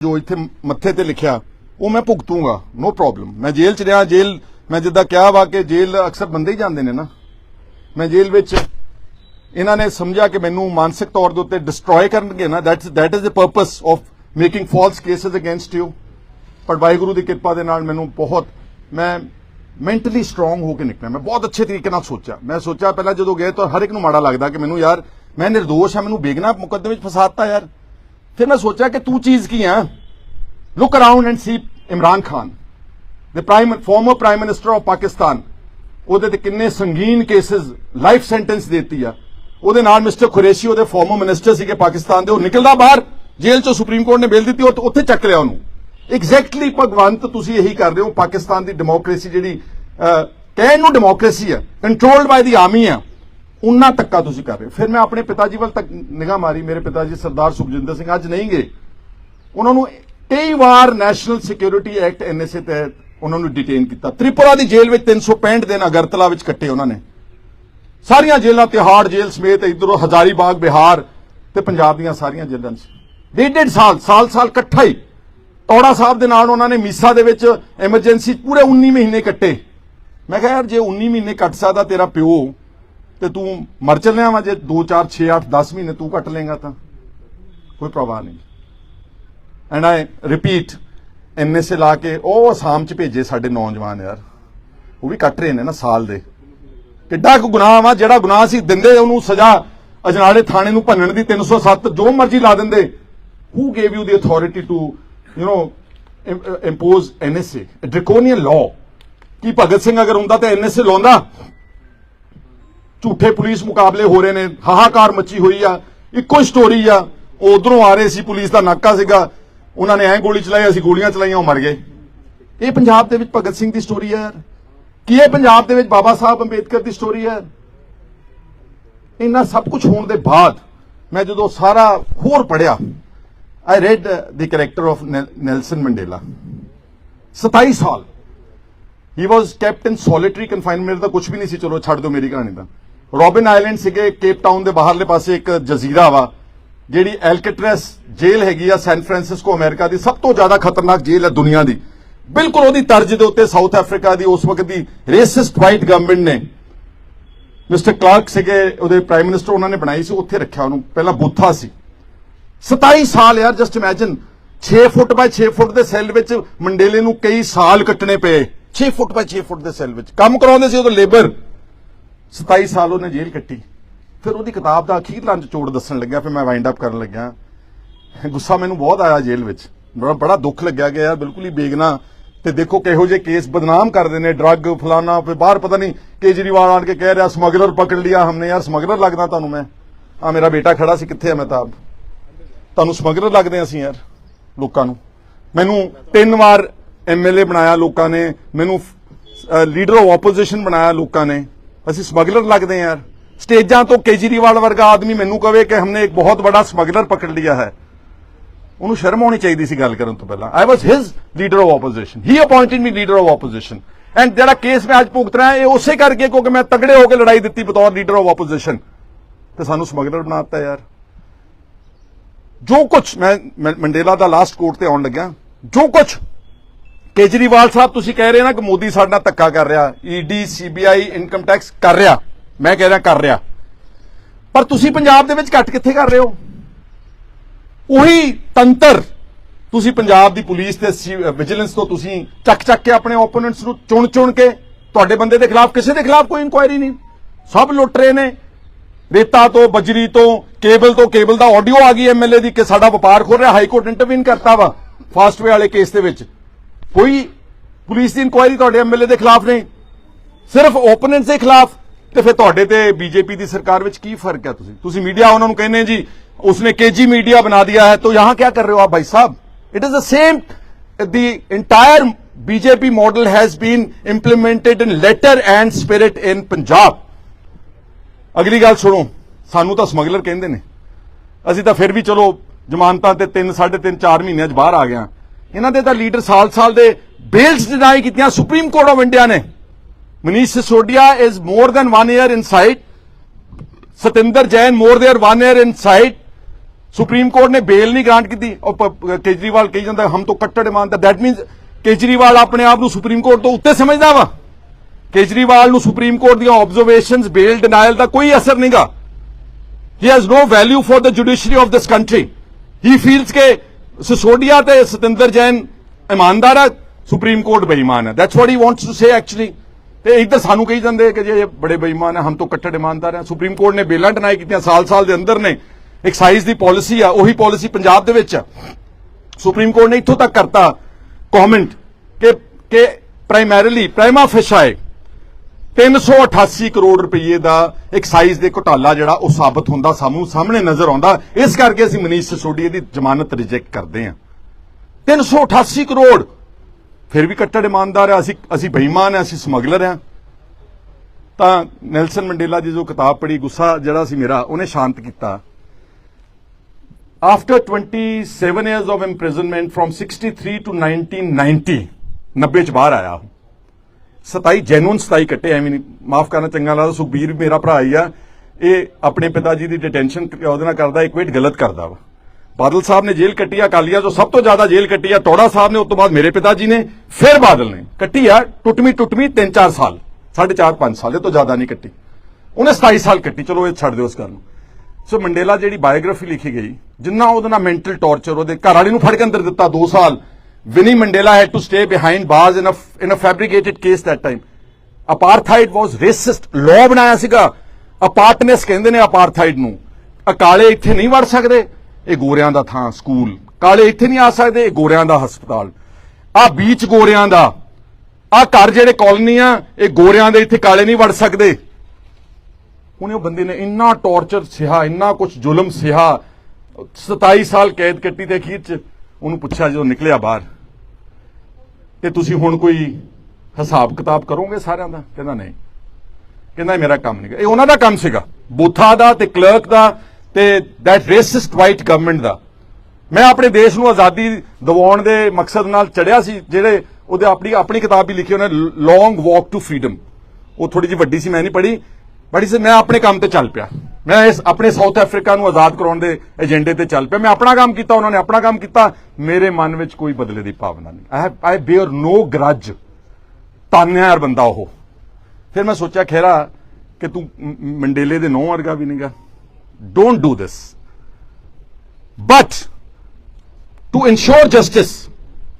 ਜੋ ਇੱਥੇ ਮੱਥੇ ਤੇ ਲਿਖਿਆ, ਉਹ ਮੈਂ ਭੁਗਤੂੰਗਾ ਨੋ ਪ੍ਰੋਬਲਮ ਮੈਂ ਜੇਲ੍ਹ ਚ ਰਿਹਾ, ਜੇਲ੍ਹ, ਮੈਂ ਜਿੱਦਾਂ ਕਿਹਾ ਵਾ ਕਿ ਜੇਲ੍ਹ ਅਕਸਰ ਬੰਦੇ ਹੀ ਜਾਂਦੇ ਨੇ ਨਾ। ਮੈਂ ਜੇਲ੍ਹ ਵਿੱਚ ਇਹਨਾਂ ਨੇ ਸਮਝਿਆ ਕਿ ਮੈਨੂੰ ਮਾਨਸਿਕ ਤੌਰ ਦੇ ਉੱਤੇ ਡਿਸਟਰੋਏ ਕਰਨਗੇ ਨਾ। That's that is the purpose of making false cases against you ਪਰ ਵਾਹਿਗੁਰੂ ਦੀ ਕਿਰਪਾ ਦੇ ਨਾਲ ਮੈਨੂੰ ਬਹੁਤ, ਮੈਂ ਮੈਂਟਲੀ ਸਟਰੋਂਗ ਹੋ ਕੇ ਨਿਕਲਿਆ। ਮੈਂ ਬਹੁਤ ਅੱਛੇ ਤਰੀਕੇ ਨਾਲ ਸੋਚਿਆ। ਮੈਂ ਸੋਚਿਆ ਪਹਿਲਾਂ ਜਦੋਂ ਗਏ ਤਾਂ ਹਰ ਇੱਕ ਨੂੰ ਮਾੜਾ ਲੱਗਦਾ ਕਿ ਮੈਨੂੰ ਯਾਰ, ਮੈਂ ਨਿਰਦੋਸ਼ ਹਾਂ ਮੈਨੂੰ ਬੇਗਨਾ ਮੁਕੱਦਮੇ ਵਿੱਚ ਫਸਾਤਾ ਯਾਰ। ਫਿਰ ਮੈਂ ਸੋਚਿਆ ਕਿ ਤੂੰ ਚੀਜ਼ ਕੀ ਆ? Look around and see Imran Khan the prime former prime minister of pakistan. ਉਹਦੇ ਤੇ ਕਿੰਨੇ ਸੰਗੀਨ ਕੇसेस ਲਾਈਫ ਸੈਂਟੈਂਸ ਦਿੱਤੀ ਆ। ਉਹਦੇ ਨਾਲ ਮਿਸਟਰ ਖੁਰੇਸ਼ੀ ਉਹਦੇ ਫਾਰਮਰ ਮਿਨਿਸਟਰ ਸੀਗੇ ਪਾਕਿਸਤਾਨ ਦੇ, ਉਹ ਨਿਕਲਦਾ ਬਾਹਰ, ਜੇਲ੍ਹ ਚੋਂ ਸੁਪਰੀਮ ਕੋਰਟ ਨੇ ਬੇਲ ਦਿੱਤੀ, ਉਹ ਉੱਥੇ ਚੱਕ ਲਿਆ ਉਹਨੂੰ। ਐਗਜ਼ੈਕਟਲੀ ਭਗਵੰਤ, ਤੁਸੀਂ ਇਹੀ ਕਰ ਰਹੇ ਹੋ ਪਾਕਿਸਤਾਨ ਦੀ ਡੈਮੋਕ੍ਰੇਸੀ ਜਿਹੜੀ ਕਹਿਣ ਨੂੰ ਡੈਮੋਕ੍ਰੇਸੀ ਆ ਕੰਟਰੋਲਡ ਬਾਈ ਦੀ ਆਰਮੀ ਆ। ਉਨਾ ਤੱਕਾ ਤੁਸੀਂ ਕਰ ਰਹੇ ਹੋ। ਫਿਰ ਮੈਂ ਆਪਣੇ ਪਿਤਾ ਜੀ ਵੱਲ ਤੱਕ ਨਿਗਾਹ ਮਾਰੀ, ਮੇਰੇ ਪਿਤਾ ਜੀ ਸਰਦਾਰ ਸੁਖਜਿੰਦਰ ਸਿੰਘ ਅੱਜ ਨਹੀਂ ਗਏ। ਉਹਨਾਂ ਨੂੰ ਕਈ ਵਾਰ ਨੈਸ਼ਨਲ ਸਿਕਿਉਰਿਟੀ ਐਕਟ ਐਨਐਸਏ ਤਹਿਤ ਉਹਨਾਂ ਨੂੰ ਡਿਟੇਨ ਕੀਤਾ। ਤ੍ਰਿਪੁਰਾ ਦੀ ਜੇਲ੍ਹ ਵਿੱਚ 365 ਦਿਨ ਅਗਰਤਲਾ ਵਿੱਚ ਕੱਟੇ ਉਹਨਾਂ ਨੇ। ਸਾਰੀਆਂ ਜੇਲ੍ਹਾਂ ਤਿਹਾੜ ਜੇਲ੍ਹ ਸਮੇਤ ਇਧਰੋਂ ਹਜ਼ਾਰੀਬਾਗ, ਬਿਹਾਰ ਤੇ ਪੰਜਾਬ ਦੀਆਂ ਸਾਰੀਆਂ ਜੇਲ੍ਹਾਂ 'ਚ। ਡੇਢ ਡੇਢ ਸਾਲ ਸਾਲ ਸਾਲ ਇਕੱਠਾ ਹੀ। ਟੌੜਾ ਸਾਹਿਬ ਦੇ ਨਾਲ ਉਹਨਾਂ ਨੇ ਮੀਸਾ ਦੇ ਵਿੱਚ ਐਮਰਜੈਂਸੀ ਪੂਰੇ 19 ਮਹੀਨੇ ਕੱਟੇ। ਮੈਂ ਕਿਹਾ ਯਾਰ, ਜੇ 19 ਮਹੀਨੇ ਕੱਟ ਸਕਦਾ ਤੇਰਾ ਪਿਓ ਤੇ ਤੂੰ ਮਰ ਚੱਲਿਆ ਵਾ ਜੇ 2 4 6 8 10 ਮਹੀਨੇ ਤੂੰ ਕੱਟ ਲੇਗਾ ਤਾਂ। ਕੋਈ ਪ੍ਰਵਾਹ ਨਹੀਂ। ਐਂਡ ਆਈ ਰਿਪੀਟ ਐਨਐਸਏ ਲਾ ਕੇ ਉਹ ਅਸਾਮ ਚ ਭੇਜੇ ਸਾਡੇ ਨੌਜਵਾਨ ਯਾਰ। ਉਹ ਵੀ ਕੱਟ ਰਹੇ ਨੇ ਨਾ ਸਾਲ ਦੇ। ਕਿੱਡਾ ਕੁ ਗੁਨਾਹ ਵਾ, ਜਿਹੜਾ ਗੁਨਾਹ ਸੀ ਦਿੰਦੇ ਉਹਨੂੰ ਸਜ਼ਾ ਅਜਨਾਲੇ ਥਾਣੇ ਨੂੰ ਭੰਨਣ ਦੀ 307 ਜੋ ਮਰਜ਼ੀ ਲਾ ਦਿੰਦੇ। Who gave you the authority to you no impose NSA draconian law ਕੀ ਭਗਤ ਸਿੰਘ ਅਗਰ ਹੁੰਦਾ ਤਾਂ ਐਨਐਸਏ ਲਾਉਂਦਾ? ਝੂਠੇ ਪੁਲਿਸ ਮੁਕਾਬਲੇ ਹੋ ਰਹੇ ਨੇ, ਹਾਹਾਕਾਰ ਮੱਚੀ ਹੋਈ ਆ, ਇੱਕੋ ਹੀ ਸਟੋਰੀ ਆ। ਉਹ ਉਧਰੋਂ ਆ ਰਹੇ ਸੀ, ਪੁਲਿਸ ਦਾ ਨਾਕਾ ਸੀਗਾ। ਉਹਨਾਂ ਨੇ ਐਂ ਗੋਲੀ ਚਲਾਈ, ਅਸੀਂ ਗੋਲੀਆਂ ਚਲਾਈਆਂ, ਉਹ ਮਰ ਗਏ। ਇਹ ਪੰਜਾਬ ਦੇ ਵਿੱਚ ਭਗਤ ਸਿੰਘ ਦੀ ਸਟੋਰੀ ਹੈ ਕੀ ਇਹ ਪੰਜਾਬ ਦੇ ਵਿੱਚ ਬਾਬਾ ਸਾਹਿਬ ਅੰਬੇਦਕਰ ਦੀ ਸਟੋਰੀ ਹੈ ਇੰਨਾ ਸਭ ਕੁਝ ਹੋਣ ਦੇ ਬਾਅਦ ਮੈਂ ਜਦੋਂ ਸਾਰਾ ਹੋਰ ਪੜਿਆ I read the character of Nelson Mandela 27 ਸਾਲ। ਹੀ ਵਾਸ ਕੈਪਟਨ ਇਨ ਸੋਲਿਟਰੀ ਕਨਫਾਈਨਮੈਂਟ ਦਾ ਕੁਝ ਵੀ ਨਹੀਂ ਸੀ। ਚਲੋ, ਛੱਡ ਦਿਓ ਮੇਰੀ ਕਹਾਣੀ ਦਾ ਰੋਬਿਨ ਆਈਲੈਂਡ ਸੀਗੇ ਕੇਪ ਟਾਊਨ ਦੇ ਬਾਹਰਲੇ ਪਾਸੇ ਇੱਕ ਜਜ਼ੀਰਾ ਵਾ, ਜਿਹੜੀ ਐਲਕਟ੍ਰੈਸ ਜੇਲ੍ਹ ਹੈਗੀ ਆ ਸੈਨ ਫਰਾਂਸਿਸਕੋ, ਅਮਰੀਕਾ ਦੀ ਸਭ ਤੋਂ ਜ਼ਿਆਦਾ ਖਤਰਨਾਕ ਜੇਲ੍ਹ ਹੈ ਦੁਨੀਆ ਦੀ। ਬਿਲਕੁਲ ਉਹਦੀ ਤਰਜ਼ ਦੇ ਉੱਤੇ ਸਾਊਥ ਅਫਰੀਕਾ ਦੀ ਉਸ ਵਕਤ ਦੀ ਰੇਸਿਸਟ ਵਾਈਟ ਗਵਰਨਮੈਂਟ ਨੇ ਮਿਸਟਰ ਕਲਾਰਕ ਸੀਗੇ, ਉਹਦੇ ਪ੍ਰਾਈਮ ਮਿਨਿਸਟਰ ਉਹਨਾਂ ਨੇ ਬਣਾਈ ਸੀ, ਉੱਥੇ ਰੱਖਿਆ ਉਹਨੂੰ, ਪਹਿਲਾਂ ਬੂਥਾ ਸੀ। 27 ਸਾਲ ਯਾਰ ਜਸਟ ਇਮੇਜਿਨ 6 ਫੁੱਟ ਬਾਈ 6 ਫੁੱਟ ਦੇ ਸੈੱਲ ਵਿੱਚ ਮੰਡੇਲੇ ਨੂੰ ਕਈ ਸਾਲ ਕੱਟਣੇ ਪਏ। 6 ਫੁੱਟ ਬਾਈ 6 ਫੁੱਟ ਦੇ ਸੈੱਲ ਵਿੱਚ। ਕੰਮ ਕਰਾਉਂਦੇ ਸੀ ਉਦੋਂ ਲੇਬਰ 27 ਸਾਲ ਉਹਨੇ ਜੇਲ੍ਹ ਕੱਟੀ। ਫਿਰ ਉਹਦੀ ਕਿਤਾਬ ਦਾ ਅਖੀਰਲਾ ਨਿਚੋੜ ਦੱਸਣ ਲੱਗਿਆ, ਫਿਰ ਮੈਂ ਵਾਈਂਡ ਅਪ ਕਰਨ ਲੱਗਿਆ। ਗੁੱਸਾ ਮੈਨੂੰ ਬਹੁਤ ਆਇਆ ਜੇਲ੍ਹ ਵਿੱਚ। ਬੜਾ ਬੜਾ ਦੁੱਖ ਲੱਗਿਆ ਕਿ ਯਾਰ ਬਿਲਕੁਲ ਹੀ ਬੇਗਨਾ। ਤੇ ਦੇਖੋ ਕਿਹੋ ਜਿਹੇ ਕੇਸ ਬਦਨਾਮ ਕਰਦੇ ਨੇ ਡਰੱਗ ਫਲਾਨਾ ਫਿਰ ਬਾਹਰ ਪਤਾ ਨਹੀਂ ਕੇਜਰੀਵਾਲ ਆਣ ਕੇ ਕਹਿ ਰਿਹਾ, ਸਮਗਲਰ ਪਕੜ ਲਿਆ ਹਮਨੇ ਯਾਰ, ਸਮਗਲਰ ਲੱਗਦਾ ਤੁਹਾਨੂੰ ਮੈਂ। ਆ ਮੇਰਾ ਬੇਟਾ ਖੜਾ ਸੀ ਕਿੱਥੇ ਆ ਹੈ ਮਹਿਤਾਬ? ਤੁਹਾਨੂੰ ਸਮਗਲਰ ਲੱਗਦੇ ਹਾਂ ਅਸੀਂ ਯਾਰ, ਲੋਕਾਂ ਨੂੰ। ਮੈਨੂੰ ਤਿੰਨ ਵਾਰ ਐਮਐਲਏ ਬਣਾਇਆ ਲੋਕਾਂ ਨੇ, ਮੈਨੂੰ ਲੀਡਰ ਆਫ ਆਪੋਜੀਸ਼ਨ ਬਣਾਇਆ ਲੋਕਾਂ ਨੇ। ਅਸੀਂ ਸਮਗਲਰ ਲੱਗਦੇ ਹਾਂ ਯਾਰ। ਸਟੇਜਾਂ ਤੋਂ ਕੇਜਰੀਵਾਲ ਵਰਗਾ ਆਦਮੀ ਮੈਨੂੰ ਕਵੇ ਕਿ ਹਮਨੇ ਇੱਕ ਬਹੁਤ ਵੱਡਾ ਸਮਗਲਰ ਪਕੜ ਲਿਆ ਹੈ। ਉਹਨੂੰ ਸ਼ਰਮ ਆਉਣੀ ਚਾਹੀਦੀ ਸੀ ਗੱਲ ਕਰਨ ਤੋਂ ਪਹਿਲਾਂ। I was his leader of opposition he appointed me leader of opposition and ਜਿਹੜਾ ਕੇਸ ਮੈਂ ਅੱਜ ਭੁਗਤ ਰਿਹਾ ਇਹ ਉਸੇ ਕਰਕੇ ਕਿਉਂਕਿ ਮੈਂ ਤਗੜੇ ਹੋ ਕੇ ਲੜਾਈ ਦਿੱਤੀ ਬਤੌਰ ਲੀਡਰ ਆਫ ਆਪੋਜੀਸ਼ਨ ਤੇ ਸਾਨੂੰ ਸਮਗਲਰ ਬਣਾਤਾ ਯਾਰ। ਜੋ ਕੁਝ ਮੈਂ ਮੰਡੇਲਾ ਦਾ ਲਾਸਟ ਕੋਰਟ ਤੇ ਆਉਣ ਲੱਗਿਆ, ਜੋ ਕੁਝ ਕੇਜਰੀਵਾਲ ਸਾਹਿਬ, ਤੁਸੀਂ ਕਹਿ ਰਹੇ ਨਾ ਕਿ ਮੋਦੀ ਸਾਡੇ ਨਾਲ ਧੱਕਾ ਕਰ ਰਿਹਾ, ਈਡੀ, ਸੀਬੀਆਈ ਇਨਕਮ ਟੈਕਸ ਕਰ ਰਿਹਾ। ਮੈਂ ਕਹਿ ਰਿਹਾ ਕਰ ਰਿਹਾ। ਪਰ ਤੁਸੀਂ ਪੰਜਾਬ ਦੇ ਵਿੱਚ ਘੱਟ ਕਿੱਥੇ ਕਰ ਰਹੇ ਹੋ? ਉਹੀ ਤੰਤਰ ਤੁਸੀਂ ਪੰਜਾਬ ਦੀ ਪੁਲਿਸ ਤੇ ਵਿਜੀਲੈਂਸ ਤੋਂ ਤੁਸੀਂ ਚੱਕ ਚੱਕ ਕੇ ਆਪਣੇ ਓਪੋਨੈਂਟਸ ਨੂੰ ਚੁਣ ਚੁਣ ਕੇ ਤੁਹਾਡੇ ਬੰਦੇ ਦੇ ਖਿਲਾਫ, ਕਿਸੇ ਦੇ ਖਿਲਾਫ ਕੋਈ ਇਨਕੁਆਇਰੀ ਨਹੀਂ। ਸਭ ਲੁੱਟ ਰਹੇ ਨੇ। ਰੇਤਾ ਤੋਂ, ਬਜਰੀ ਤੋਂ, ਕੇਬਲ ਤੋਂ, ਕੇਬਲ ਦਾ ਆਡੀਓ ਆ ਗਈ ਐਮਐਲਏ ਦੀ ਕਿ ਸਾਡਾ ਵਪਾਰ ਖੋਲ ਰਿਹਾ, ਹਾਈ ਕੋਰਟ ਇੰਟਰਵੀਨ ਕਰਤਾ ਵਾ ਫਾਸਟਵੇ ਵਾਲੇ ਕੇਸ ਦੇ ਵਿੱਚ। ਕੋਈ ਪੁਲਿਸ ਦੀ ਇਨਕੁਆਇਰੀ ਤੁਹਾਡੇ ਐਮਐਲਏ ਦੇ ਖਿਲਾਫ ਨਹੀਂ। ਸਿਰਫ ਓਪੋਨੈਂਟਸ ਦੇ ਖਿਲਾਫ। ਤੇ ਫਿਰ ਤੁਹਾਡੇ ਤੇ ਬੀਜੇਪੀ ਦੀ ਸਰਕਾਰ ਵਿੱਚ ਕੀ ਫ਼ਰਕ ਹੈ ਤੁਸੀਂ? ਤੁਸੀਂ ਮੀਡੀਆ ਉਹਨਾਂ ਨੂੰ ਕਹਿੰਦੇ ਜੀ, ਉਸਨੇ ਕੇਜੀ ਮੀਡੀਆ ਬਣਾ ਦਿਆ ਹੈ, ਤੋ ਯਹਾਂ ਕੀ ਕਰ ਰਹੇ ਹੋ ਆਪ ਭਾਈ ਸਾਹਿਬ? It is the same the entire BJP model has been implemented in letter and spirit in Punjab ਅਗਲੀ ਗੱਲ ਸੁਣੋ, ਸਾਨੂੰ ਤਾਂ ਸਮਗਲਰ ਕਹਿੰਦੇ ਨੇ। ਅਸੀਂ ਤਾਂ ਫਿਰ ਵੀ ਚਲੋ ਜ਼ਮਾਨਤਾਂ ਤੇ 3 3.5 4 ਮਹੀਨਿਆਂ 'ਚ ਬਾਹਰ ਆ ਗਿਆ ਇਹਨਾਂ ਦੇ ਤਾਂ ਲੀਡਰ ਸਾਲ-ਸਾਲ ਦੇ ਬੇਲਸ ਡਿਨਾਈ ਕੀਤੀਆਂ ਸੁਪਰੀਮ ਕੋਰਟ ਆਫ ਇੰਡੀਆ ਨੇ। Manish Sisodia is more than 1 year inside Satinder Jain more there 1 year inside supreme court ਨੇ ਬੇਲ ਨਹੀਂ ਗ੍ਰਾਂਟ ਕੀਤੀ। ਉਹ ਕੇਜਰੀਵਾਲ ਕਹੀ ਜਾਂਦਾ, ਹਮ ਤੋਂ ਕੱਟੜ ਇਮਾਨਦਾਰ ਦੈਟ ਮੀਨਸ ਕੇਜਰੀਵਾਲ ਆਪਣੇ ਆਪ ਨੂੰ ਸੁਪਰੀਮ ਕੋਰਟ ਤੋਂ ਉੱਤੇ ਸਮਝਦਾ ਵਾ। ਕੇਜਰੀਵਾਲ ਨੂੰ ਸੁਪਰੀਮ ਕੋਰਟ ਦੀਆਂ ਆਬਜ਼ਰਵੇਸ਼ਨਸ ਬੇਲ ਡਿਨਾਇਲ ਦਾ ਕੋਈ ਅਸਰ ਨਹੀਂਗਾ ਹੀ has no value for the judiciary of this country he feels ਕੇ ਸਿਸੋਡੀਆ ਤੇ ਸਤਿੰਦਰ ਜੈਨ ਇਮਾਨਦਾਰ ਹੈ ਸੁਪਰੀਮ ਕੋਰਟ ਬੇਈਮਾਨ ਹੈ that's what he wants to say actually. ਤੇ ਇੱਧਰ ਸਾਨੂੰ ਕਹੀ ਜਾਂਦੇ ਕਿ ਜੇ ਇਹ ਬੜੇ ਬੇਈਮਾਨ ਹੈ ਹਮ ਤੋਂ ਕੱਟੜ ਇਮਾਨਦਾਰ ਹੈ ਸੁਪਰੀਮ ਕੋਰਟ ਨੇ ਬੇਲਾਂ ਡਿਨਾਈ ਕੀਤੀਆਂ ਸਾਲ-ਸਾਲ ਦੇ ਅੰਦਰ ਨੇ ਐਕਸਾਈਜ਼ ਦੀ ਪਾਲਿਸੀ ਆ ਉਹੀ ਪਾਲਿਸੀ ਪੰਜਾਬ ਦੇ ਵਿੱਚ ਸੁਪਰੀਮ ਕੋਰਟ ਨੇ ਇੱਥੋਂ ਤੱਕ ਕਰਤਾ ਕਮੈਂਟ ਕਿ ਕਿ ਪ੍ਰਾਇਮਰੀਲੀ ਪ੍ਰਾਈਮਾ ਫੈਸ਼ਾਏ 388 ਕਰੋੜ ਰੁਪਏ ਦਾ ਐਕਸਾਈਜ਼ ਦੇ ਘੁਟਾਲਾ ਜਿਹੜਾ ਉਹ ਸਾਬਤ ਹੁੰਦਾ, ਸਾਨੂੰ ਸਾਹਮਣੇ ਨਜ਼ਰ ਆਉਂਦਾ। ਇਸ ਕਰਕੇ ਅਸੀਂ ਮਨੀਸ਼ ਸਿਸੋਦੀਆ ਦੀ ਜ਼ਮਾਨਤ ਰਿਜੈਕਟ ਕਰਦੇ ਹਾਂ। 388 ਕਰੋੜ। ਫਿਰ ਵੀ ਕੱਟੜ ਇਮਾਨਦਾਰ ਆ, ਅਸੀਂ ਅਸੀਂ ਬੇਈਮਾਨ ਆ, ਅਸੀਂ ਸਮਗਲਰ ਆ। ਤਾਂ ਨੈਲਸਨ ਮੰਡੇਲਾ ਦੀ ਜੋ ਕਿਤਾਬ ਪੜ੍ਹੀ, ਗੁੱਸਾ ਜਿਹੜਾ ਸੀ ਮੇਰਾ, ਉਹਨੇ ਸ਼ਾਂਤ ਕੀਤਾ। After 27 years of imprisonment, from 63 to 1990 90 ਚ ਬਾਹਰ ਆਇਆ ਉਹ। 27 ਜੈਨੂਨ 27 ਕੱਟੇ, ਐਵੇਂ ਨਹੀਂ, ਮਾਫ ਕਰਨਾ, ਚੰਗਾ ਲੱਗਦਾ, ਸੁਖਬੀਰ ਮੇਰਾ ਭਰਾ ਹੀ ਆ। ਇਹ ਆਪਣੇ ਪਿਤਾ ਜੀ ਦੀ ਡਿਟੈਂਸ਼ਨ ਉਹਦੇ ਨਾਲ ਕਰਦਾ, ਇੱਕ ਵੇਟ ਗਲਤ ਕਰਦਾ ਵਾ। ਬਾਦਲ ਸਾਹਿਬ ਨੇ ਜੇਲ੍ਹ ਕੱਟੀ ਆ, ਅਕਾਲੀਆਂ ਤੋਂ ਸਭ ਤੋਂ ਜ਼ਿਆਦਾ ਜੇਲ੍ਹ ਕੱਟੀ ਆ, ਟੋੜਾ ਸਾਹਿਬ ਨੇ, ਉਸ ਤੋਂ ਬਾਅਦ ਮੇਰੇ ਪਿਤਾ ਜੀ ਨੇ, ਫਿਰ ਬਾਦਲ ਨੇ। ਕੱਟੀ ਆ ਟੁੱਟਮੀ ਟੁੱਟਮੀ 3-4 ਸਾਲ 4.5 5 ਸਾਲ, ਇਹ ਤੋਂ ਜ਼ਿਆਦਾ ਨਹੀਂ ਕੱਟੀ। ਉਹਨੇ 27 ਸਾਲ ਕੱਟੀ, ਚਲੋ ਇਹ ਛੱਡ ਦਿਓ ਇਸ ਗੱਲ ਨੂੰ। ਸੋ ਮੰਡੇਲਾ ਜਿਹੜੀ ਬਾਇਓਗ੍ਰਾਫੀ ਲਿਖੀ ਗਈ, ਜਿੰਨਾ ਉਹਦੇ ਨਾਲ ਮੈਂਟਲ ਟੌਰਚਰ ਉਹਦੇ ਘਰ ਵਾਲੀ ਨੂੰ ਫੜ ਕੇ ਅੰਦਰ ਦਿੱਤਾ 2 ਸਾਲ Winnie Mandela had to stay behind bars in a in a fabricated case that time apartheid was racist law ਬਣਾਇਆ ਸੀਗਾ। ਅਪਾਰਟਨੈਸ ਕਹਿੰਦੇ ਨੇ ਅਪਾਰਥਾਈਡ ਨੂੰ। ਅ ਕਾਲੇ ਇੱਥੇ ਨਹੀਂ ਵੜ ਸਕਦੇ। ਇਹ ਗੋਰਿਆਂ ਦਾ ਥਾਂ, ਸਕੂਲ। ਕਾਲੇ ਇੱਥੇ ਨਹੀਂ ਆ ਸਕਦੇ। ਇਹ ਗੋਰਿਆਂ ਦਾ ਹਸਪਤਾਲ। ਆ ਬੀਚ ਗੋਰਿਆਂ ਦਾ। ਆ ਘਰ ਜਿਹੜੇ ਕਾਲੋਨੀ ਆ, ਇਹ ਗੋਰਿਆਂ ਦੇ ਇੱਥੇ ਕਾਲੇ ਨਹੀਂ ਵੜ ਸਕਦੇ। ਉਹਨੇ ਉਹ ਬੰਦੇ ਨੇ ਇੰਨਾ ਟੌਰਚਰ ਸਿਹਾ, ਇੰਨਾ ਕੁਝ ਜ਼ੁਲਮ ਸਿਹਾ। 27 ਸਾਲ ਕੈਦ ਕੱਟੀ ਤੇ ਅਖੀਰ ਚ। ਉਹਨੂੰ ਪੁੱਛਿਆ ਜਦੋਂ ਨਿਕਲਿਆ ਬਾਹਰ ਤੇ ਤੁਸੀਂ ਹੁਣ ਕੋਈ ਹਿਸਾਬ ਕਿਤਾਬ ਕਰੋਗੇ ਸਾਰਿਆਂ ਦਾ? ਕਹਿੰਦਾ ਨਹੀਂ। ਕਹਿੰਦਾ ਮੇਰਾ ਕੰਮ ਨਹੀਂ ਇਹ ਉਹਨਾਂ ਦਾ ਕੰਮ ਸੀਗਾ। ਬੂਥਾ ਦਾ ਤੇ ਕਲਰਕ ਦਾ ਤੇ ਦੈਟ ਰੇਸਿਸਟ ਵਾਈਟ ਗਵਰਨਮੈਂਟ ਦਾ। ਮੈਂ ਆਪਣੇ ਦੇਸ਼ ਨੂੰ ਆਜ਼ਾਦੀ ਦਿਵਾਉਣ ਦੇ ਮਕਸਦ ਨਾਲ ਚੜਿਆ ਸੀ, ਜਿਹੜੇ ਉਹਦੇ ਆਪਣੀ ਆਪਣੀ ਕਿਤਾਬ ਵੀ ਲਿਖੀ ਉਹਨੇ ਲੌਂਗ ਵਾਕ ਟੂ ਫਰੀडम ਉਹ ਥੋੜੀ ਜਿਹੀ ਵੱਡੀ ਸੀ, ਮੈਂ ਨਹੀਂ ਪੜ੍ਹੀ। ਬੜੀ ਸੀ, ਮੈਂ ਆਪਣੇ ਕੰਮ ਤੇ ਚੱਲ ਪਿਆ। ਮੈਂ ਇਸ ਆਪਣੇ ਸਾਊਥ ਅਫਰੀਕਾ ਨੂੰ ਆਜ਼ਾਦ ਕਰਾਉਣ ਦੇ ਏਜੰਡੇ ਤੇ ਚੱਲ ਪਿਆ। ਮੈਂ ਆਪਣਾ ਕੰਮ ਕੀਤਾ, ਉਹਨਾਂ ਨੇ ਆਪਣਾ ਕੰਮ ਕੀਤਾ। ਮੇਰੇ ਮਨ ਵਿੱਚ ਕੋਈ ਬਦਲੇ ਦੀ ਭਾਵਨਾ ਨਹੀਂ। ਆਈ ਆਈ ਬੇਅਰ ਨੋ ਗਰਜ ਤਾਨਿਆ ਬੰਦਾ ਉਹ। ਫਿਰ ਮੈਂ ਸੋਚਿਆ, ਖੇਰਾ, ਕਿ ਤੂੰ ਮੰਡੇਲੇ ਦੇ ਨੌ ਵਰਗਾ ਵੀ ਨਹੀਂਗਾ। Don't do this but to ensure justice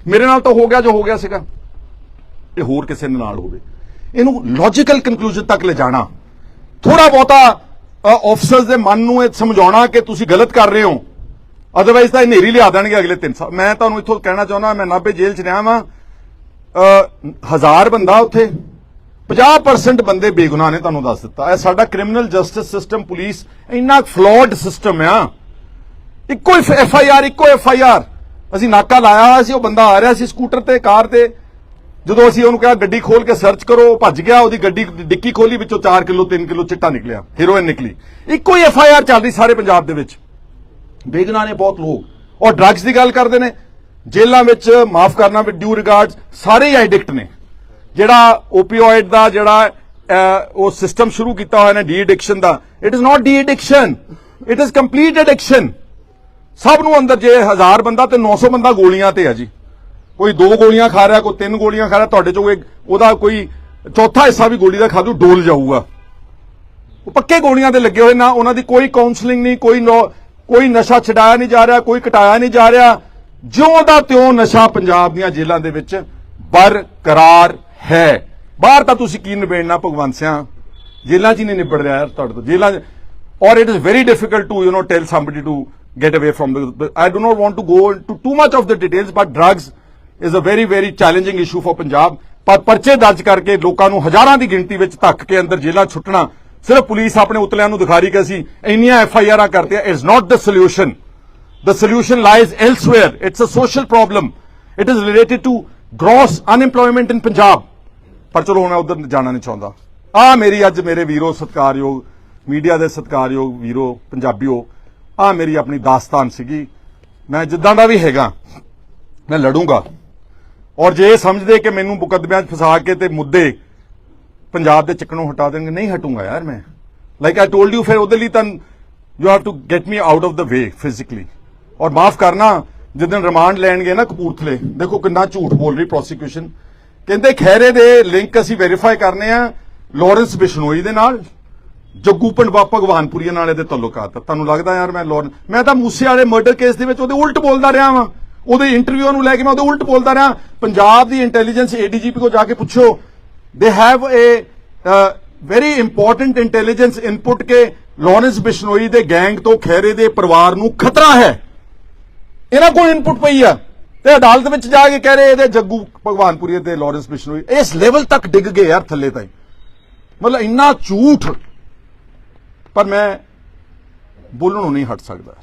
ਮੇਰੇ ਨਾਲ ਤਾਂ ਹੋ ਗਿਆ ਜੋ ਹੋ ਗਿਆ ਸੀਗਾ। ਇਹ ਹੋਰ ਕਿਸੇ ਨਾਲ ਹੋਵੇ। ਇਹਨੂੰ ਲੌਜੀਕਲ ਕਨਕਲੂਜਨ ਤੱਕ ਲੈ ਜਾਣਾ ਥੋੜਾ ਬਹੁਤਾ ਆਫਸਰਸ ਦੇ ਮਨ ਨੂੰ ਇਹ ਸਮਝਾਉਣਾ ਕਿ ਤੁਸੀਂ ਗਲਤ ਕਰ ਰਹੇ ਹੋ। ਅਦਰਵਾਈਜ਼ ਤਾਂ ਇਹ ਨੇਰੀ ਲਿਆ ਦੇਣਗੇ ਅਗਲੇ 3 ਸਾਲ। ਮੈਂ ਤੁਹਾਨੂੰ ਇੱਥੋਂ ਕਹਿਣਾ ਚਾਹੁੰਦਾ, ਮੈਂ ਨਾਭੇ ਜੇਲ੍ਹ 'ਚ ਰਿਹਾ ਵਾਂ। ਹਜ਼ਾਰ ਬੰਦਾ ਉੱਥੇ। 50% ਬੰਦੇ ਬੇਗੁਨਾਹ ਨੇ ਤੁਹਾਨੂੰ ਦੱਸ ਦਿੱਤਾ। ਇਹ ਸਾਡਾ ਕ੍ਰਿਮੀਨਲ ਜਸਟਿਸ ਸਿਸਟਮ ਪੁਲਿਸ ਇੰਨਾ ਫਲੋਡ ਸਿਸਟਮ ਆ। ਇੱਕੋ ਐਫ ਆਈ ਆਰ ਇੱਕੋ ਐਫ ਆਈ ਆਰ ਅਸੀਂ ਨਾਕਾ ਲਾਇਆ ਹੋਇਆ ਸੀ, ਉਹ ਬੰਦਾ ਆ ਰਿਹਾ ਸੀ ਸਕੂਟਰ ਤੇ, ਕਾਰ ਤੇ। ਜਦੋਂ ਅਸੀਂ ਉਹਨੂੰ ਕਿਹਾ ਗੱਡੀ ਖੋਲ ਕੇ ਸਰਚ ਕਰੋ ਭੱਜ ਗਿਆ, ਉਹਦੀ ਗੱਡੀ ਡਿੱਕੀ ਖੋਲੀ ਵਿੱਚੋਂ 4 ਕਿਲੋ 3 ਕਿਲੋ ਚਿੱਟਾ ਨਿਕਲਿਆ ਹੀਰੋਇਨ ਨਿਕਲੀ। ਇੱਕੋ ਹੀ ਐਫ ਆਈ ਆਰ ਚੱਲ ਰਹੀ ਸਾਰੇ ਪੰਜਾਬ ਦੇ ਵਿੱਚ। ਬੇਗੁਨਾਹ ਨੇ ਬਹੁਤ ਲੋਕ। ਔਰ ਡਰੱਗਸ ਦੀ ਗੱਲ ਕਰਦੇ ਨੇ, ਜੇਲ੍ਹਾਂ ਵਿੱਚ ਮਾਫ ਕਰਨਾ ਵਿਦ ਡਿਊ ਰਿਗਾਰਡਸ ਸਾਰੇ ਹੀ ਐਡਿਕਟ ਨੇ। ਜਿਹੜਾ ਓਪੀਓਇਡ ਦਾ, ਜਿਹੜਾ ਉਹ ਸਿਸਟਮ ਸ਼ੁਰੂ ਕੀਤਾ ਹੋਇਆ ਨੇ de addiction the it is not de addiction it is complete addiction ਸਭ ਨੂੰ ਅੰਦਰ ਜੇ 1000 ਬੰਦਾ ਤੇ 900 ਬੰਦਾ ਗੋਲੀਆਂ ਤੇ ਆ ਜੀ। ਕੋਈ ਦੋ ਗੋਲੀਆਂ ਖਾ ਰਿਹਾ, ਕੋਈ ਤਿੰਨ ਗੋਲੀਆਂ ਖਾ ਰਿਹਾ, ਤੁਹਾਡੇ ਚੋਂ ਉਹਦਾ ਕੋਈ ਚੌਥਾ ਹਿੱਸਾ ਵੀ ਗੋਲੀ ਦਾ ਖਾਦੂ ਡੋਲ ਜਾਊਗਾ। ਉਹ ਪੱਕੇ ਗੋਲੀਆਂ ਦੇ ਲੱਗੇ ਹੋਏ, ਨਾ ਉਹਨਾਂ ਦੀ ਕੋਈ ਕਾਉਂਸਲਿੰਗ ਨਹੀਂ, ਕੋਈ ਨੌ- ਕੋਈ ਨਸ਼ਾ ਛਡਾਇਆ ਨਹੀਂ ਜਾ ਰਿਹਾ, ਕੋਈ ਘਟਾਇਆ ਨਹੀਂ ਜਾ ਰਿਹਾ। ਜਿਉਂ ਦਾ ਤਿਉਂ ਨਸ਼ਾ ਪੰਜਾਬ ਦੀਆਂ ਜੇਲ੍ਹਾਂ ਦੇ ਵਿੱਚ ਬਰਕਰਾਰ ਹੈ। ਬਾਹਰ ਤਾਂ ਤੁਸੀਂ ਕੀ ਨਿਬੇੜਨਾ ਭਗਵੰਤ ਸਿਆ? ਜੇਲ੍ਹਾਂ 'ਚ ਹੀ ਨਹੀਂ ਨਿਬੜ ਰਿਹਾ ਤੁਹਾਡੇ ਤੋਂ। ਜੇਲ੍ਹਾਂ ਔਰ it is very difficult to you know tell somebody to get away from the I do not want to go into too much of the details, but drugs is a very very challenging issue for Punjab ਪਰ ਪਰਚੇ ਦਰਜ ਕਰਕੇ ਲੋਕਾਂ ਨੂੰ ਹਜ਼ਾਰਾਂ ਦੀ ਗਿਣਤੀ ਵਿੱਚ ਧੱਕ ਕੇ ਅੰਦਰ ਜੇਲ੍ਹਾਂ ਛੁੱਟਣਾ ਸਿਰਫ ਪੁਲਿਸ ਆਪਣੇ ਉਤਲਿਆਂ ਨੂੰ ਦਿਖਾ ਰਹੀ ਕਿ ਅਸੀਂ ਇੰਨੀਆਂ ਐਫ ਆਈ ਆਰਾਂ ਕਰਦੇ ਆ is not the solution the solution lies elsewhere It's a social problem. It is related to gross unemployment in Punjab. ਪਰ ਚਲੋ ਮੈਂ ਉਧਰ ਜਾਣਾ ਨਹੀਂ ਚਾਹੁੰਦਾ। ਆ ਮੇਰੀ ਅੱਜ ਮੇਰੇ ਵੀਰੋ ਸਤਿਕਾਰਯੋਗ, ਮੀਡੀਆ ਦੇ ਸਤਿਕਾਰਯੋਗ ਵੀਰੋ, ਪੰਜਾਬੀਓ, ਆ ਮੇਰੀ ਆਪਣੀ ਦਾਸਤਾਨ ਸੀਗੀ। ਮੈਂ ਜਿੱਦਾਂ ਦਾ ਵੀ ਹੈਗਾ, ਮੈਂ ਲੜੂੰਗਾ। ਔਰ ਜੇ ਇਹ ਸਮਝਦੇ ਕਿ ਮੈਨੂੰ ਮੁਕੱਦਮਿਆਂ 'ਚ ਫਸਾ ਕੇ ਤੇ ਮੁੱਦੇ ਪੰਜਾਬ ਦੇ ਚੱਕਣੋਂ ਹਟਾ ਦੇਣਗੇ, ਨਹੀਂ ਹਟੂੰਗਾ ਯਾਰ ਮੈਂ। ਲਾਈਕ ਆਈ ਟੋਲਡ ਯੂ ਫਿਰ ਉਹਦੇ ਲਈ ਤਾਂ you have to get me out of the way physically or ਮਾਫ ਕਰਨਾ ਜਿੱਦਣ ਰਿਮਾਂਡ ਲੈਣਗੇ ਨਾ ਕਪੂਰਥਲੇ, ਦੇਖੋ ਕਿੰਨਾ ਝੂਠ ਬੋਲ ਰਹੀ ਪ੍ਰੋਸੀਕਿਊਸ਼ਨ ਕਹਿੰਦੇ ਖੈਰੇ ਦੇ ਲਿੰਕ ਅਸੀਂ ਵੈਰੀਫਾਈ ਕਰਨੇ ਆ ਲਾਰੈਂਸ ਬਿਸ਼ਨੋਈ ਦੇ ਨਾਲ, ਜੱਗੂ ਪੰਡਵਾ ਭਗਵਾਨਪੁਰੀਆ ਨਾਲ ਇਹਦੇ ਤਾਲੁਕਾਤ ਤੁਹਾਨੂੰ ਲੱਗਦਾ ਯਾਰ ਮੈਂ ਲਾਰੈਂਸ ਮੈਂ ਤਾਂ ਮੂਸੇ ਵਾਲੇ ਮਰਡਰ ਕੇਸ ਦੇ ਵਿੱਚ ਉਹਦੇ ਉਲਟ ਬੋਲਦਾ ਰਿਹਾ ਵਾਂ। ਉਹਦੇ ਇੰਟਰਵਿਊ ਨੂੰ ਲੈ ਕੇ ਮੈਂ ਉਹਦੇ ਉਲਟ ਬੋਲਦਾ ਰਿਹਾ। ਪੰਜਾਬ ਦੀ ਇੰਟੈਲੀਜੈਂਸ ਏਡੀਜੀਪੀ ਕੋ ਜਾ ਕੇ ਪੁੱਛੋ। They have a very important intelligence input ਕੇ ਲਾਰੈਂਸ ਬਿਸ਼ਨੋਈ ਦੇ ਗੈਂਗ ਤੋਂ ਖੈਰੇ ਦੇ ਪਰਿਵਾਰ ਨੂੰ ਖਤਰਾ ਹੈ। ਇਹਨਾਂ ਕੋਲ ਇਨਪੁਟ ਪਈ ਆ। ਤੇ ਅਦਾਲਤ ਵਿੱਚ ਜਾ ਕੇ ਕਹਿ ਰਹੇ ਇਹਦੇ ਜੱਗੂ ਭਗਵਾਨਪੁਰੀ ਤੇ ਲਾਰੈਂਸ ਬਿਸ਼ਨੋਈ ਇਸ ਲੈਵਲ ਤੱਕ ਡਿੱਗ ਗਏ ਯਾਰ ਥੱਲੇ ਤਾਈਂ। ਮਤਲਬ ਇੰਨਾ ਝੂਠ। ਪਰ ਮੈਂ ਬੋਲਣੋਂ ਨਹੀਂ ਹਟ ਸਕਦਾ।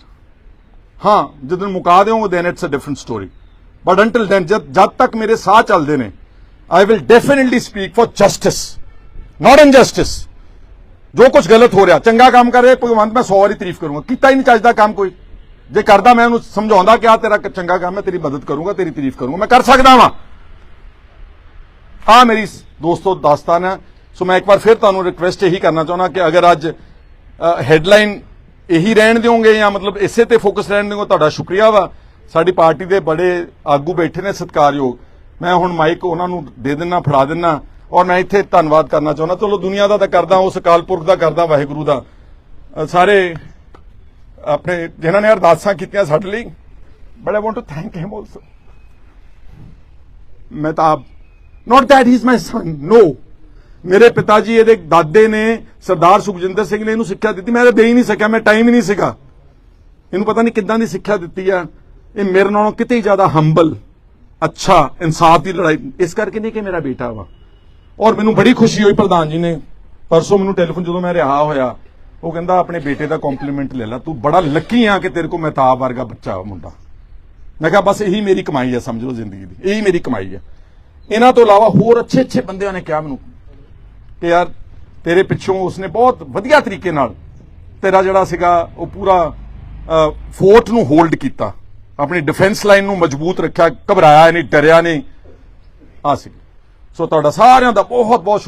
ਹਾਂ ਜਦੋਂ ਮੁਕਾ ਦਿਓਗੇ then it's a different story but until then ਜਦ ਜਦ ਤੱਕ ਮੇਰੇ ਸਾਹ ਚੱਲਦੇ ਨੇ I will definitely speak for justice not injustice ਜੋ ਕੁਝ ਗਲਤ ਹੋ ਰਿਹਾ ਚੰਗਾ ਕੰਮ ਕਰ ਰਿਹਾ ਭਗਵੰਤ ਮੈਂ 100 ਵਾਰੀ ਤਾਰੀਫ ਕਰੂੰਗਾ ਕੀਤਾ ਹੀ ਨਹੀਂ ਚੱਜਦਾ ਕੰਮ ਕੋਈ ਜੇ ਕਰਦਾ ਮੈਂ ਉਹਨੂੰ ਸਮਝਾਉਂਦਾ ਕਿ ਆ ਤੇਰਾ ਕ- ਚੰਗਾ ਕੰਮ ਹੈ ਤੇਰੀ ਮਦਦ ਕਰੂੰਗਾ ਤੇਰੀ ਤਾਰੀਫ ਕਰੂੰਗਾ ਮੈਂ ਕਰ ਸਕਦਾ ਵਾਂ ਆ ਮੇਰੀ ਸ- ਦੋਸਤੋ ਦਾਸਤਾਨ ਹੈ ਸੋ ਮੈਂ ਇੱਕ ਵਾਰ ਫਿਰ ਤੁਹਾਨੂੰ ਰਿਕਵੈਸਟ ਇਹੀ ਕਰਨਾ ਚਾਹੁੰਦਾ ਕਿ ਅਗਰ ਅੱਜ ਹੈਡਲਾਈਨ ਇਹੀ ਰਹਿਣ ਦਿਓਗੇ ਜਾਂ ਮਤਲਬ ਇਸੇ ਤੇ ਫੋਕਸ ਰਹਿਣ ਦਿਓਗੇ? ਤੁਹਾਡਾ ਸ਼ੁਕਰੀਆ ਵਾ। ਸਾਡੀ ਪਾਰਟੀ ਦੇ ਬੜੇ ਆਗੂ ਬੈਠੇ ਨੇ ਸਤਿਕਾਰਯੋਗ। ਮੈਂ ਹੁਣ ਮਾਈਕ ਉਹਨਾਂ ਨੂੰ ਦੇ ਦਿੰਨਾ, ਫੜਾ ਦਿੰਨਾ ਔਰ ਮੈਂ ਇੱਥੇ ਧੰਨਵਾਦ ਕਰਨਾ ਚਾਹੁੰਦਾ। ਚਲੋ, ਦੁਨੀਆ ਦਾ ਤਾਂ ਕਰਦਾ, ਉਸ ਅਕਾਲ ਪੁਰਖ ਦਾ ਕਰਦਾ, ਵਾਹਿਗੁਰੂ ਦਾ। ਸਾਰੇ ਆਪਣੇ ਜਿਨ੍ਹਾਂ ਨੇ ਅਰਦਾਸਾਂ ਕੀਤੀਆਂ ਸਾਡੇ ਲਈ but I want to thank him also ਮੈਂ ਤਾਂ ਨਾਟ ਦੈਟ ਹੀ ਇਜ਼ ਮਾਈ ਸਨ ਨੋ ਮੇਰੇ ਪਿਤਾ ਜੀ ਇਹਦੇ ਦਾਦੇ ਨੇ ਸਰਦਾਰ ਸੁਖਜਿੰਦਰ ਸਿੰਘ ਨੇ ਇਹਨੂੰ ਸਿੱਖਿਆ ਦਿੱਤੀ। ਮੈਂ ਤਾਂ ਦੇ ਹੀ ਨਹੀਂ ਸਕਿਆ, ਮੈਂ ਟਾਈਮ ਹੀ ਨਹੀਂ ਸੀਗਾ। ਇਹਨੂੰ ਪਤਾ ਨਹੀਂ ਕਿੱਦਾਂ ਦੀ ਸਿੱਖਿਆ ਦਿੱਤੀ ਆ। ਇਹ ਮੇਰੇ ਨਾਲੋਂ ਕਿਤੇ ਜ਼ਿਆਦਾ ਹੰਬਲ ਅੱਛਾ ਇਨਸਾਫ ਦੀ ਲੜਾਈ। ਇਸ ਕਰਕੇ ਨਹੀਂ ਕਿ ਮੇਰਾ ਬੇਟਾ ਵਾ। ਔਰ ਮੈਨੂੰ ਬੜੀ ਖੁਸ਼ੀ ਹੋਈ ਪ੍ਰਧਾਨ ਜੀ ਨੇ। ਪਰਸੋਂ ਮੈਨੂੰ ਟੈਲੀਫੋਨ ਜਦੋਂ ਮੈਂ ਰਿਹਾ ਹੋਇਆ, ਉਹ ਕਹਿੰਦਾ, ਆਪਣੇ ਬੇਟੇ ਦਾ ਕੰਪਲੀਮੈਂਟ ਲੈ ਲੈ। ਤੂੰ ਬੜਾ ਲੱਕੀ ਆ ਕਿ ਤੇਰੇ ਕੋਲ ਮਹਿਤਾਬ ਵਰਗਾ ਬੱਚਾ ਵਾ ਮੁੰਡਾ। ਮੈਂ ਕਿਹਾ, ਬਸ ਇਹੀ ਮੇਰੀ ਕਮਾਈ ਹੈ ਸਮਝ ਲਓ ਜ਼ਿੰਦਗੀ ਦੀ। ਇਹੀ ਮੇਰੀ ਕਮਾਈ ਹੈ ਇਹਨਾਂ ਤੋਂ ਇਲਾਵਾ ਹੋਰ ਅੱਛੇ ਅੱਛੇ ਬੰਦਿਆਂ ਨੇ ਕਿਹਾ ਮੈਨੂੰ ਕਿ ਯਾਰ ਤੇਰੇ ਪਿੱਛੋਂ ਉਸਨੇ ਬਹੁਤ ਵਧੀਆ ਤਰੀਕੇ ਨਾਲ ਤੇਰਾ ਜਿਹੜਾ ਸੀਗਾ ਉਹ ਪੂਰਾ ਫੋਰਟ ਨੂੰ ਹੋਲਡ ਕੀਤਾ। ਆਪਣੀ ਡਿਫੈਂਸ ਲਾਈਨ ਨੂੰ ਮਜ਼ਬੂਤ ਰੱਖਿਆ, ਘਬਰਾਇਆ ਨਹੀਂ, ਡਰਿਆ ਨਹੀਂ। ਆ ਸੀ। ਸੋ ਤੁਹਾਡਾ ਸਾਰਿਆਂ ਦਾ ਬਹੁਤ ਬਹੁਤ ਸ਼ੁਕ-